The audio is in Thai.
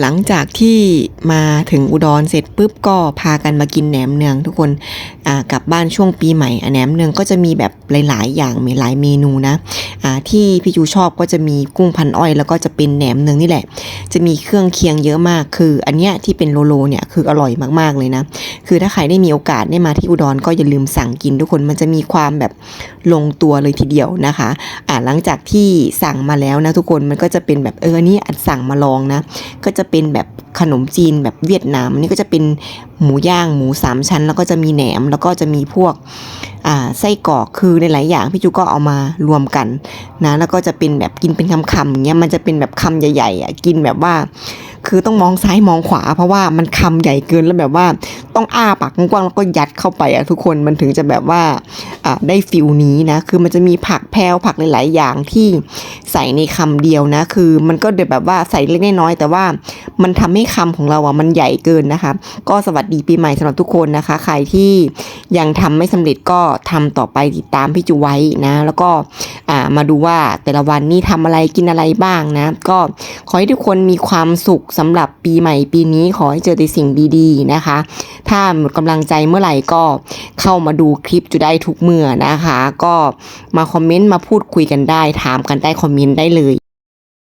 หลังจากที่มาถึงอุดรเสร็จปุ๊บก็พากันมากินแหนมเนืองทุกคนกลับบ้านช่วงปีใหม่แหนมเนืองก็จะมีแบบหลาย ๆ อย่างมีหลายเมนูนะที่พี่จูชอบก็จะมีกุ้งพันอ้อย แล้วก็จะเป็นแหนมเนืองนี่แหละ จะมีเครื่องเคียงเยอะมาก คือ อันเนี้ยที่เป็นโลโลเนี่ยคืออร่อยมาก ๆ เลยนะ คือถ้าใครได้มีโอกาสได้มาที่อุดรก็อย่าลืมสั่งกินทุกคนมันจะมีความแบบลงตัวเลยทีเดียวนะคะหลังจากที่สั่งมาแล้วนะทุกคนมันก็จะเป็นแบบเออนี่อันสั่งมาลองนะก็จะเป็นแบบขนมจีนแบบเวียดนามอันนี้ก็จะเป็นหมูย่างหมูสามชั้น แล้วก็จะมีแหนมแล้วก็จะมีพวกไส้กรอกคือในหลายอย่างพี่จูก็เอามารวมกันนะแล้วก็จะเป็นแบบกินเป็นคำๆอย่างเงี้ยมันจะเป็นแบบคำใหญ่ๆอะกินแบบว่า คือต้องมองซ้ายมองขวา เพราะว่ามันคำใหญ่เกินแล้วแบบว่าต้องอ้าปากกว้างๆแล้วก็ยัดเข้าไปอะทุกคนมันถึงจะแบบว่าได้ฟิลนี้นะคือมันจะมีผักแพรวผักหลายๆอย่างที่ ใส่ในคำเดียวนะ คือมันก็เดี๋ยวแบบว่าใส่เล็กน้อยแต่ว่ามันทำให้คำของเราอะมันใหญ่เกินนะคะ ก็สวัสดีปีใหม่สำหรับทุกคนนะคะ ใครที่ยังทำไม่สำเร็จก็ทำต่อไปติดตามพี่จูไว้นะ แล้วก็ มาดูว่าแต่ละวันนี่ทำอะไรกินอะไรบ้างนะ ก็ขอให้ทุกคนมีความสุขสำหรับปีใหม่ปีนี้ขอให้เจอแต่สิ่งดีๆนะคะ ถ้าหมดกำลังใจเมื่อไหร่ก็เข้ามาดูคลิปจุได้ทุกเมื่อนะคะ ก็มาคอมเมนต์มาพูดคุยกันได้ ถามกันได้คอมเมนต์ได้เลย